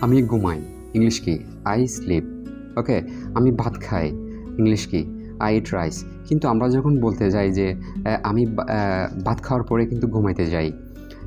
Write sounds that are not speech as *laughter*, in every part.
আমি ঘুমাই ইংলিশ কি? আই স্লিপ ওকে আমি ভাত খাই ইংলিশ কি? আই ইট রাইস কিন্তু আমরা যখন বলতে যাই যে আমি ভাত খাওয়ার পরে কিন্তু ঘুমাইতে যাই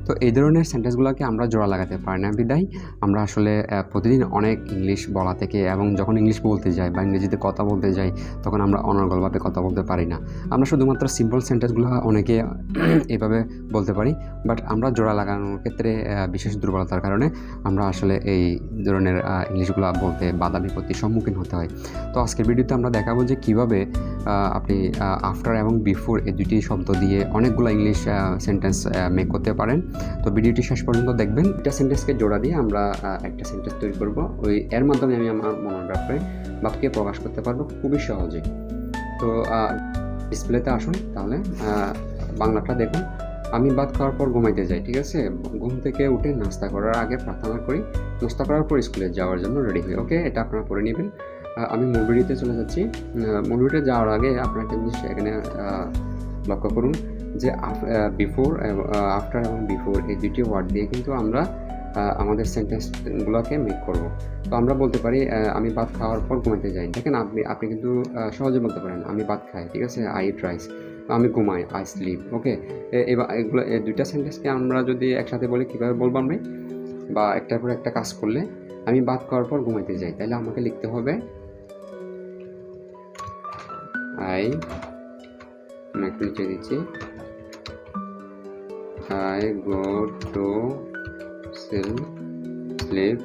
তো এই ধরনের সেন্টেন্সগুলোকে আমরা জোড়া লাগাতে পারি না, বিদায়। আমরা আসলে প্রতিদিন অনেক ইংলিশ বলা থেকে এবং যখন ইংলিশ বলতে যাই বা ইংরেজিতে কথা বলতে যাই, তখন আমরা অনর্গলভাবে কথা বলতে পারি না। আমরা শুধুমাত্র সিম্পল সেন্টেন্সগুলো অনেকে *clears throat* এভাবে বলতে পারি বাট আমরা জোড়া লাগানোর ক্ষেত্রে বিশেষ দুর্বলতার কারণে আমরা আসলে এই ধরনের ইংলিশগুলো বলতে বাধা বিপত্তির সম্মুখীন হতে হয়। তো আজকের ভিডিওতে আমরা দেখাবো যে কীভাবে আপনি আফটার এবং বিফোর এই দুটি শব্দ দিয়ে অনেকগুলো ইংলিশ সেন্টেন্স মেক করতে পারেন। তো ভিডিওটি শেষ পর্যন্ত দেখবেন। একটা সেন্টেন্সকে জোড়া দিয়ে আমরা একটা সেন্টেন্স তৈরি করব। ওই, এর মাধ্যমে আমি আমার মনোগ্রাফে বাক্যে প্রকাশ করতে পারব খুবই সহজে। তো ডিসপ্লেতে আসুন তাহলে বাংলাটা দেখুন। আমি ভাত খাওয়ার পর ঘুমাইতে যাই, ঠিক আছে? ঘুম থেকে উঠে নাস্তা করার আগে প্রার্থনা করি। নাস্তা করার পর স্কুলে যাওয়ার জন্য রেডি হই, ওকে? এটা আপনারা পড়ে নেবেন। আমি মুভিডিতে চলে যাচ্ছি। মুভিডিতে যাওয়ার আগে আপনার একটা জিনিস এখানে লক্ষ্য করুন। যে বিফোর আফটার এবং বিফোর এই দুটি ওয়ার্ড দিয়ে কিন্তু আমরা আমাদের সেন্টেন্সগুলোকে মেক করব। তো আমরা বলতে পারি আমি ভাত খাওয়ার পর ঘুমাইতে যাই। দেখেন আপনি আপনি কিন্তু সহজে বলতে পারেন, আমি ভাত খাই, ঠিক আছে? আই ইট রাইস আমি ঘুমাই আই স্লিপ ওকে এবার এগুলো দুইটা সেন্টেন্সকে আমরা যদি একসাথে বলি, কীভাবে বলব আমি? বা একটার পর একটা কাজ করলে আমি ভাত খাওয়ার পর ঘুমাইতে যাই, তাহলে আমাকে লিখতে হবে আই আমি একটু নিচে দিচ্ছি go to sell sleep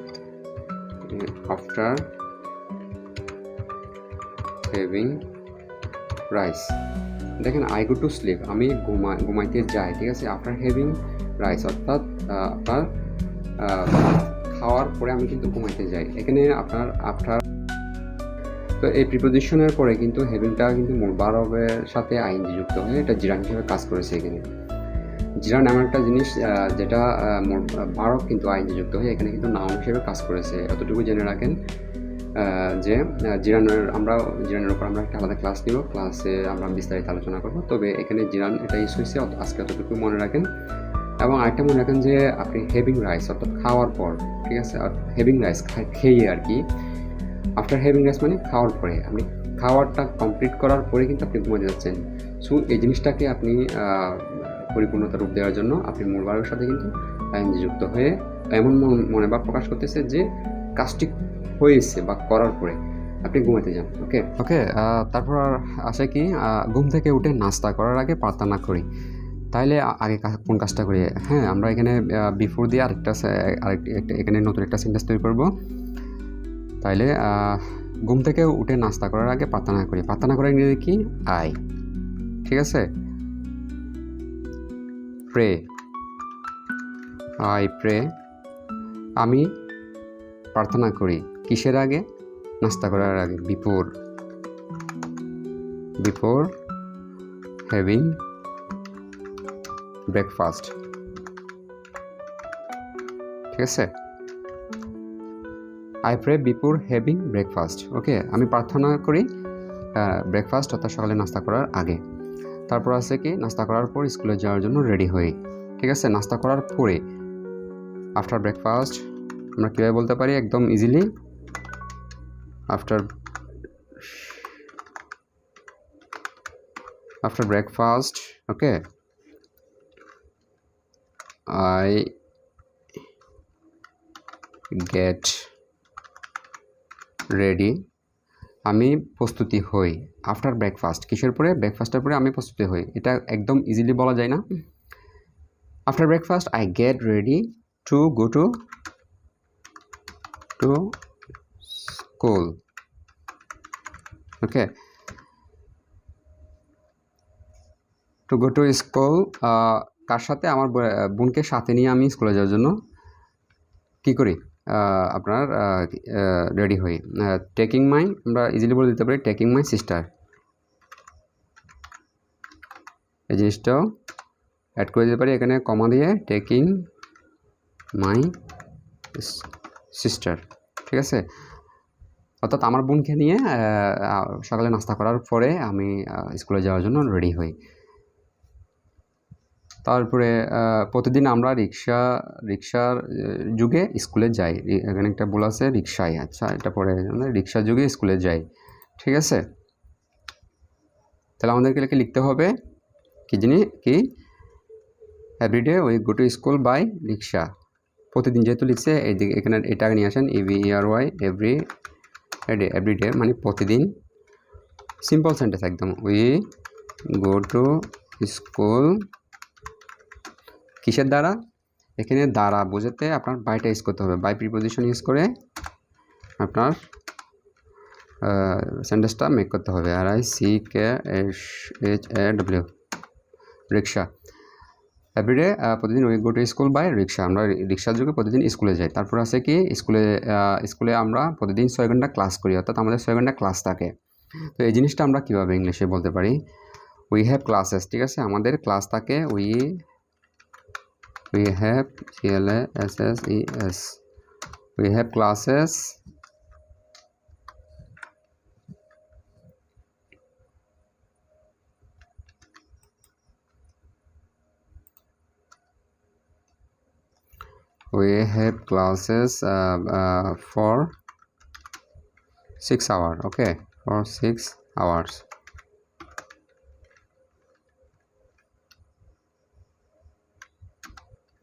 after having rice. দেখেন, আই গো টু স্লিপ আমি ঘুমা, ঘুমাইতে যাই, ঠিক আছে? আফটার হ্যাভিং রাইস, অর্থাৎ আপনার খাওয়ার পরে আমি কিন্তু ঘুমাইতে যাই। এখানে আপনার আফটার, তো এই প্রিপোজিশনের পরে কিন্তু হ্যাভিংটা কিন্তু মূল বারবের সাথে আইনজি যুক্ত হয়ে এটা জিরান হিসেবে কাজ করেছে এখানে। জিরান এমন একটা জিনিস যেটা বারব কিন্তু আইনে যুক্ত হয়ে এখানে কিন্তু নাউন হিসেবে কাজ করেছে। এতটুকু জেনে রাখেন যে জিরানের আমরা, জিরানের উপর আমরা একটা আলাদা ক্লাস নিব। ক্লাসে আমরা বিস্তারিত আলোচনা করব। তবে এখানে জিরান এটা ইউজ হয়েছে আজকে অতটুকু মনে রাখেন। এবং আরেকটা মনে রাখেন যে, আপনি হেভিং রাইস অর্থাৎ খাওয়ার পর, ঠিক আছে? আর হেভিং রাইস খেয়ে আর কি আফটার হেভিং রাইস মানে খাওয়ার পরে। আপনি খাওয়ারটা কমপ্লিট করার পরে কিন্তু আপনি ঘুমাতে যাচ্ছেন। সো এই জিনিসটাকে আপনি পরিপূর্ণতা রূপ দেওয়ার জন্য আপনি মূল বারের সাথে কিন্তু আইনজি যুক্ত হয়ে এমন মনে বা প্রকাশ করতেছে যে কাজটি হয়েছে বা করার পরে আপনি ঘুমাতে যান ওকে ওকে তারপর আর আসে কি ঘুম থেকে উঠে নাস্তা করার আগে প্রার্থনা করি। তাইলে আগে কোন কাজটা করি? হ্যাঁ আমরা এখানে বিফোর দিয়ে আরেকটা আরেকটি এখানে নতুন একটা সেন্টেন্স তৈরি করব। তাইলে ঘুম থেকে উঠে নাস্তা করার আগে প্রার্থনা করি। প্রার্থনা করার ইংরেজি কি? আই ঠিক আছে? প্রে আই প্রে আমি প্রার্থনা করি। কিসের আগে? নাস্তা করার আগে। বিফোর বিফোর হ্যাভিং ব্রেকফাস্ট ঠিক আছে? I pray before having breakfast okay আমি প্রার্থনা করি ব্রেকফাস্ট অর্থাৎ সকালে নাস্তা করার আগে। তারপর আছে কি, নাস্তা করার পর স্কুলে যাওয়ার জন্য রেডি হই। ঠিক আছে? নাস্তা করার পরে আফটার ব্রেকফাস্ট আমরা কীভাবে বলতে পারি? একদম easily after after breakfast okay I get ready আমি প্রস্তুতি হই আফটার ব্রেকফাস্ট কিসের পরে? ব্রেকফাস্টের পরে আমি প্রস্তুতি হই। এটা একদম ইজিলি বলা যায় না। After breakfast I get ready to go to to school okay to go to school তার সাথে আমার বোনকে সাথে নিয়ে আমি স্কুলে যাওয়ার জন্য কী করি? আপনার রেডি হই। টেকিং মাই আমরা ইজিলি বলে দিতে পারি টেকিং মাই সিস্টার এই জিনিসটাও অ্যাড করে দিতে পারি। এখানে কমা দিয়ে টেকিং মাই সিস্টার ঠিক আছে? অর্থাৎ আমার বোনকে নিয়ে সকালে নাস্তা করার পরে আমি স্কুলে যাওয়ার জন্য রেডি হই। তারপরে প্রতিদিন আমরা রিক্সা, রিক্সার যুগে স্কুলে যাই। এখানে একটা বল আছে রিক্সায় আচ্ছা এটা পরে মানে রিক্সার যুগে স্কুলে যাই। ঠিক আছে? তাহলে আমাদেরকে লিখে লিখতে হবে। কি জিনিস কি? Everyday I go to school by rickshaw. প্রতিদিন যেহেতু লিখছে, এইদিকে এখানে এটা নিয়ে আসেন E V R Y every day everyday মানে প্রতিদিন। সিম্পল সেন্টেন্স একদম। উই গো টু স্কুল কিসের দ্বারা? এখানে দ্বারা বোঝাতে আপনার বাইটা ইউজ করতে হবে। বাই প্রিপোজিশন ইউজ করে আপনার সেন্টেন্সটা মেক করতে হবে। R I C K S H A W rickshaw everyday প্রতিদিন we go to school by rickshaw আমরা রিক্সার যুগে প্রতিদিন স্কুলে যাই। তারপর আছে কি? স্কুলে স্কুলে আমরা প্রতিদিন ছয় ঘণ্টা ক্লাস করি। অর্থাৎ আমাদের ছয় ঘণ্টা ক্লাস থাকে। তো এই জিনিসটা আমরা কীভাবে ইংলিশে বলতে পারি? উই হ্যাভ ক্লাসেস ঠিক আছে? আমাদের ক্লাস থাকে we we have CLASSES we have classes. We have classes uh, uh, for 6 hours. Okay for 6 hours.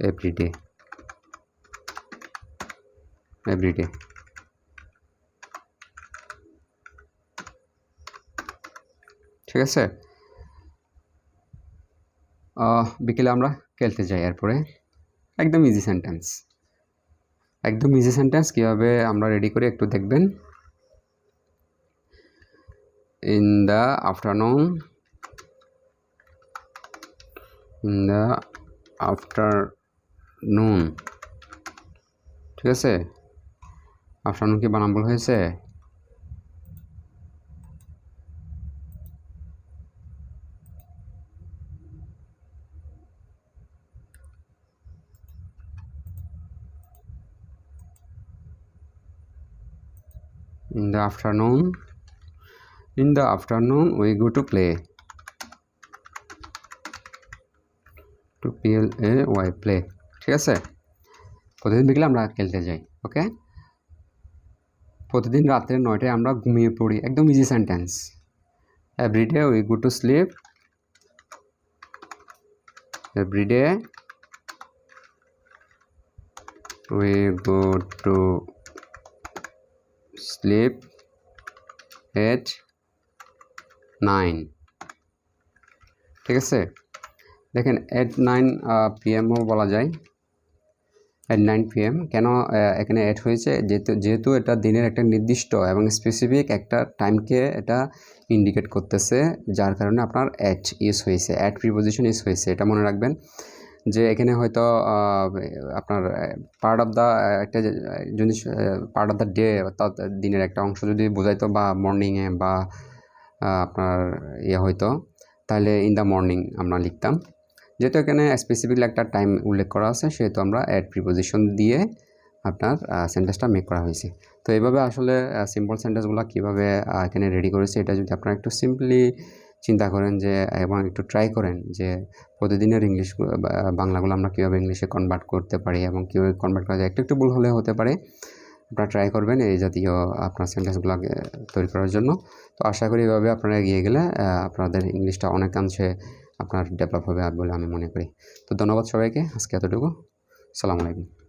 Every day. Every day. ঠিক আছে? বিকেলে আমরা খেলতে যাই এরপরে। একদম ইজি সেন্টেন্স একদম ইজি সেন্টেন্স কীভাবে আমরা রেডি করি একটু দেখবেন। In the afternoon in the afternoon ঠিক আছে আফটারনুন কি বানাম ভুল হয়েছে in the afternoon in the afternoon we go to play to p l a y play ঠিক আছে? প্রতিদিন বিকেলে আমরা খেলতে যাই, ওকে? প্রতিদিন রাত্রে নয়টায় আমরা ঘুমিয়ে পড়ি, একদম easy sentence everyday we go to sleep everyday we go to sleep at nine ঠিক আছে? দেখেন এট নাইন পিএমও বলা যায়। এট নাইন পিএম কেন এখানে অ্যাড হয়েছে? যেহেতু যেহেতু এটা দিনের একটা নির্দিষ্ট এবং স্পেসিফিক একটা টাইমকে এটা ইন্ডিকেট করতেছে, যার কারণে আপনার অ্যাট ইউজ হয়েছে অ্যাট প্রিপোজিশন ইউজ হয়েছে। এটা মনে রাখবেন যে এখানে হয়তো আপনার পার্ট অফ দ্য একটা যে- জিনিস পার্ট অফ দ্য ডে অর্থাৎ দিনের একটা অংশ যদি বোঝাইতো বা মর্নিংয়ে বা আপনার ইয়ে হয়তো তাহলে ইন দ্য মর্নিং আমরা লিখতাম। যেহেতু এখানে স্পেসিফিকলি একটা টাইম উল্লেখ করা আছে, সেহেতু আমরা অ্যাড প্রিপোজিশন দিয়ে আপনার সেন্টেন্সটা মেক করা হয়েছে। তো এইভাবে আসলে সিম্পল সেন্টেন্সগুলো কীভাবে এখানে রেডি করেছে, এটা যদি আপনারা একটু সিম্পলি চিন্তা করেন যে, এবং একটু ট্রাই করেন যে, প্রতিদিনের ইংলিশ বাংলাগুলো আমরা কীভাবে ইংলিশে কনভার্ট করতে পারি এবং কীভাবে কনভার্ট করা যায়, একটু একটু ভুল হলে হতে পারে। আপনারা ট্রাই করবেন এই জাতীয়, আপনার সেন্টেন্সগুলো তৈরি করার জন্য। তো আশা করি এভাবে আপনারা এগিয়ে গেলে আপনাদের ইংলিশটা অনেকাংশে আপনার ডেভেলপ হবে আর বলে আমি মনে করি। তো ধন্যবাদ সবাইকে, আজকে এতটুকু। সালাম আলাইকুম।